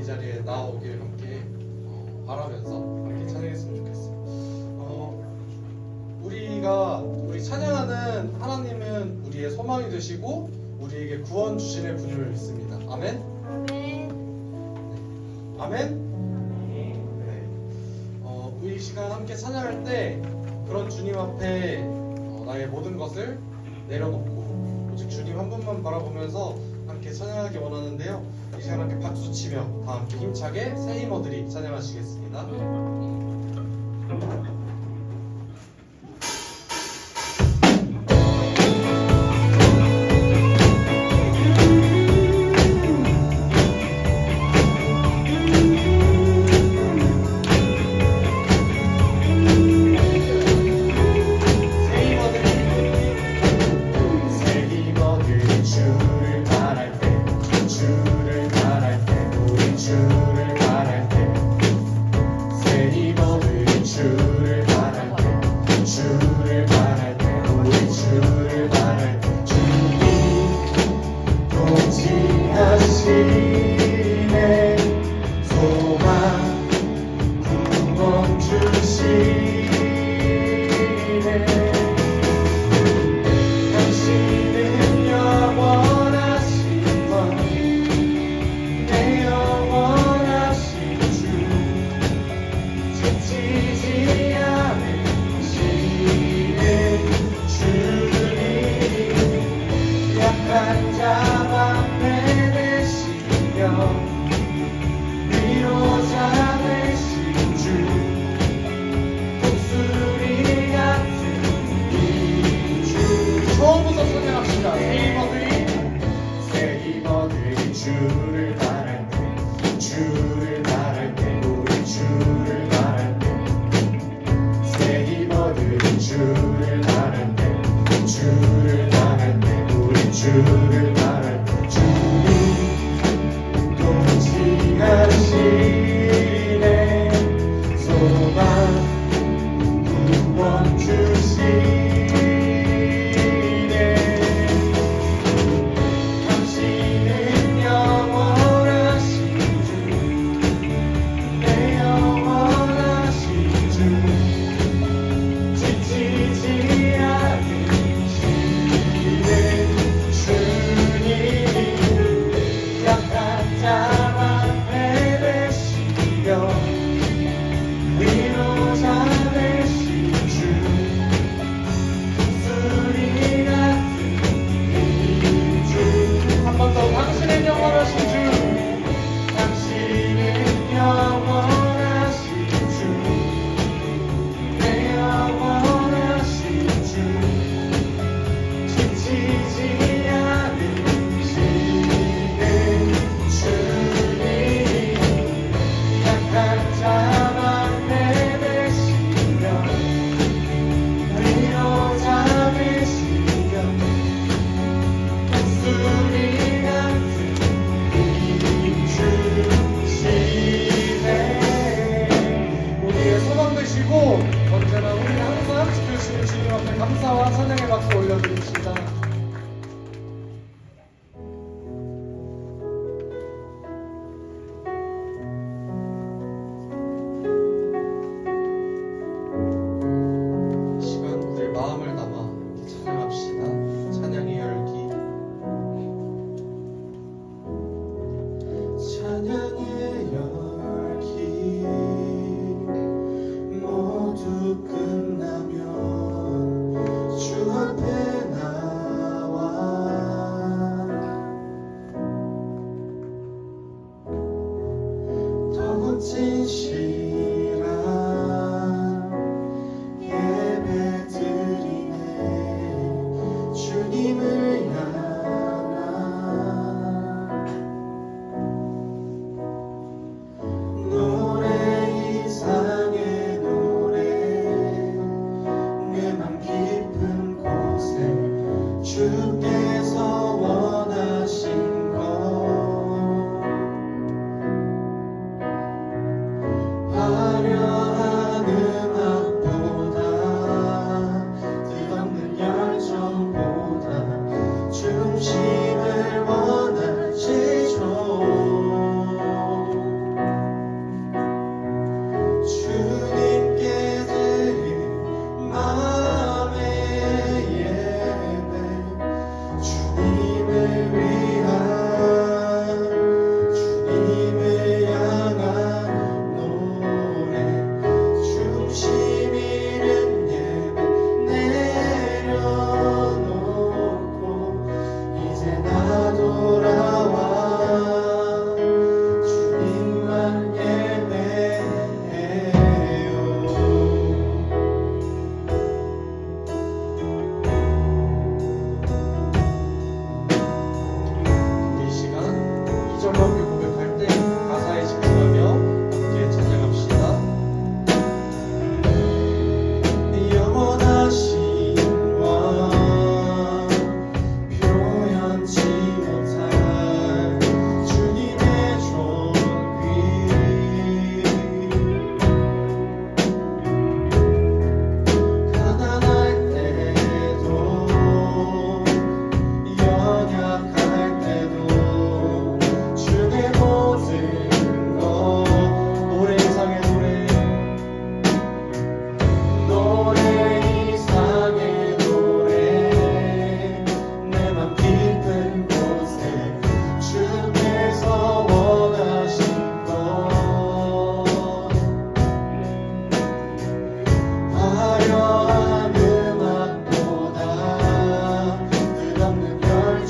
이 자리에 나오길 함께 어, 바라면서 함께 찬양했으면 좋겠어요. 어, 우리가 우리 찬양하는 하나님은 우리의 소망이 되시고 우리에게 구원 주시는 분임을 믿습니다. 아멘. 아멘. 아멘. 네. 어, 우리 시간 함께 찬양할 때 그런 주님 앞에 어, 나의 모든 것을 내려놓고 오직 주님 한 분만 바라보면서 함께 찬양하기 원하는데요. 이 시간 함께 박수치며 다 함께 힘차게 세이머들이 찬양하시겠습니다.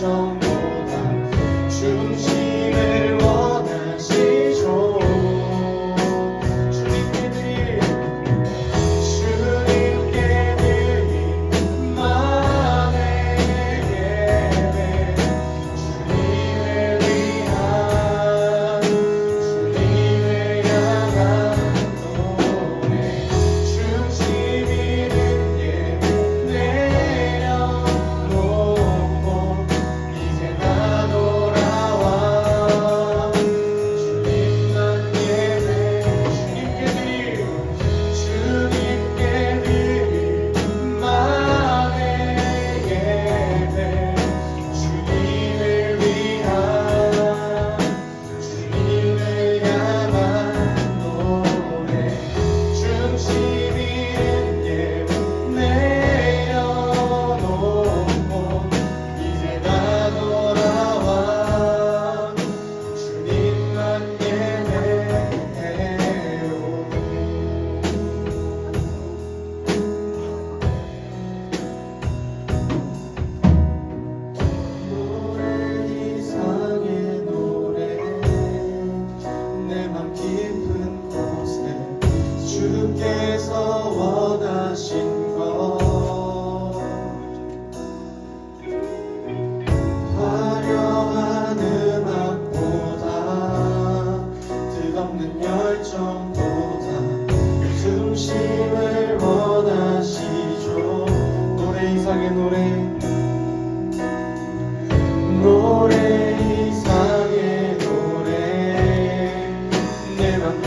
中。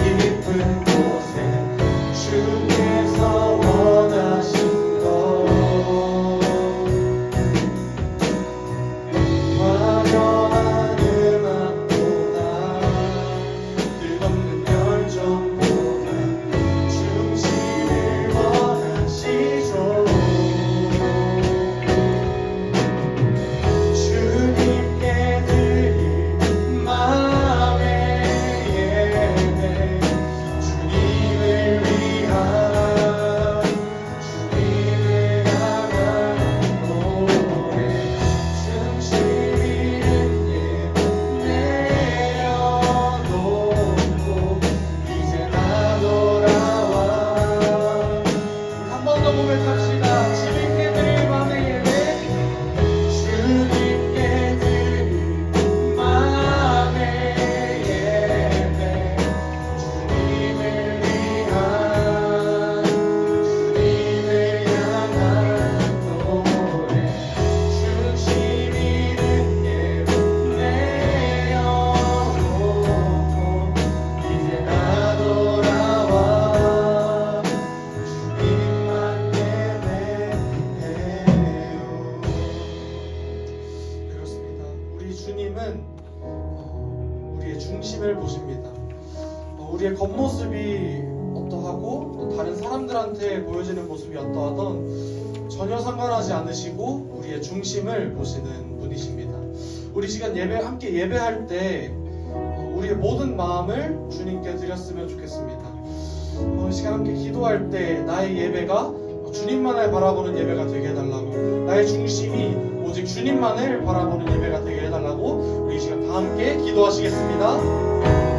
내맘 우리의 겉모습이 어떠하고 또 다른 사람들한테 보여지는 모습이 어떠하던 전혀 상관하지 않으시고 우리의 중심을 보시는 분이십니다. 우리 시간 예배 함께 예배할 때 어, 우리의 모든 마음을 주님께 드렸으면 좋겠습니다. 어, 이 시간 함께 기도할 때 나의 예배가 주님만을 바라보는 예배가 되게 해달라고 나의 중심이 오직 주님만을 바라보는 예배가 되게 해달라고 우리 이 시간 다 함께 기도하시겠습니다.